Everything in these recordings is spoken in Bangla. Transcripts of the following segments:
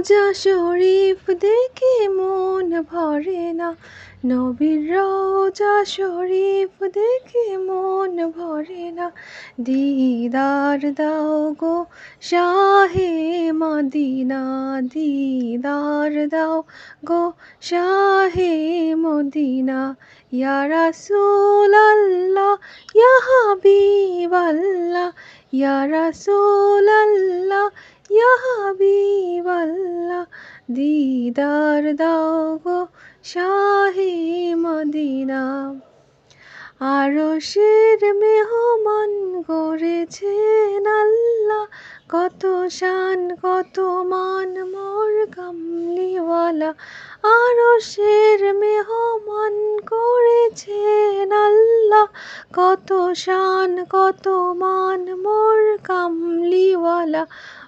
রোজা শরীফ দেখে মন ভরে না। নবীর রোজা শরীফ দেখে মন ভরে না। দিদার দাও গো শাহে মদিনা, দিদার দাও গো শাহে মদিনা। ইয়া রাসূলাল্লাহ, ইয়া হাবিবাল্লাহ, ইয়া ইয়া হাবিবাল্লাহ দিদার দাও গো শাহে মদিনা। আরশের মেহমান করেছেন আল্লাহ, কত শান, কত মান, মোর কামলিওয়ালা। আরশের মেহমান করেছেন আল্লাহ, কত শান, কত মান, মোর কামলিওয়ালা।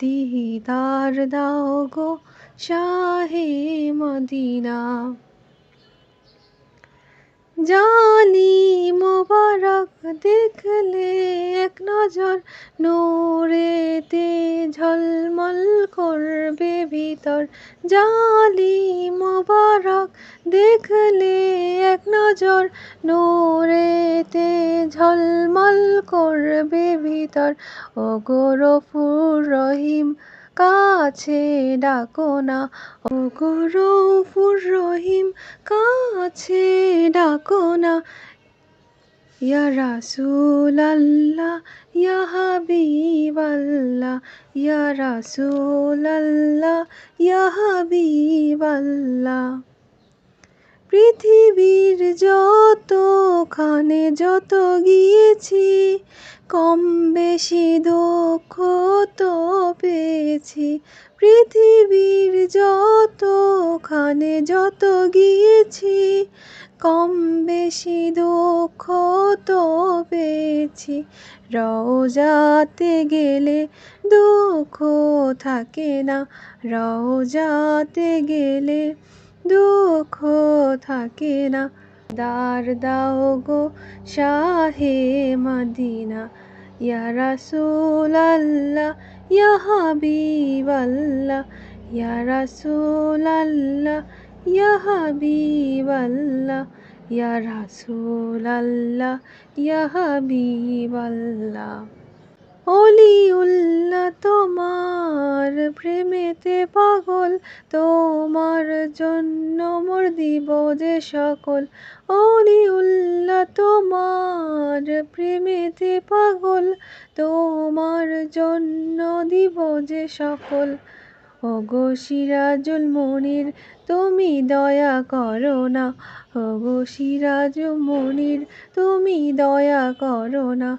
দিদার দাও গো শাহে মদিনা জানি মোবারক দেখলে এক নজর নোরেতে ঝলমল করবে ভিতর জালি দেখলে এক নজর, নোরেতে ঝলমল করবে ভিতর। ও গরফুর রহিম, কাছে ডাকো না। ও গরফুর রহিম, কাছে ডাকো না। ইয়া রাসূলাল্লাহ, ইয়া হাবিবাল্লাহ, ইয়া রাসূলাল্লাহ, ইয়া হাবিবাল্লাহ। পৃথিবীর যতখানে যত গিয়েছি, কম বেশি দুঃখ তো পেয়েছি। পৃথিবীর যতখানে যত গিয়েছি, কম বেশি দুঃখ তো পেয়েছি। রওজাতে গেলে দুঃখ থাকে না, রওজাতে গেলে দুঃখ থাকে না। দার দাও গো শাহে মদিনা। ইয়া রাসূলাল্লাহ, ইয়া হাবিবাল্লাহ। ইয়া রাসূলাল্লাহ, ইয়া হাবিবাল্লাহ। ইয়া রাসূলাল্লাহ, ইয়া হাবিবাল্লাহ। অলিউল্লাহ তোমার প্রেমেতে পাগল, তোমার জন্য মোর দিব যে সকল। অলিউল্লাহ তোমার প্রেমেতে পাগল, তোমার জন্য দিব যে সকল। ওগো সিরাজুল মনির, তুমি দয়া করো না। ওগো সিরাজুল মনির, তুমি দয়া করো না।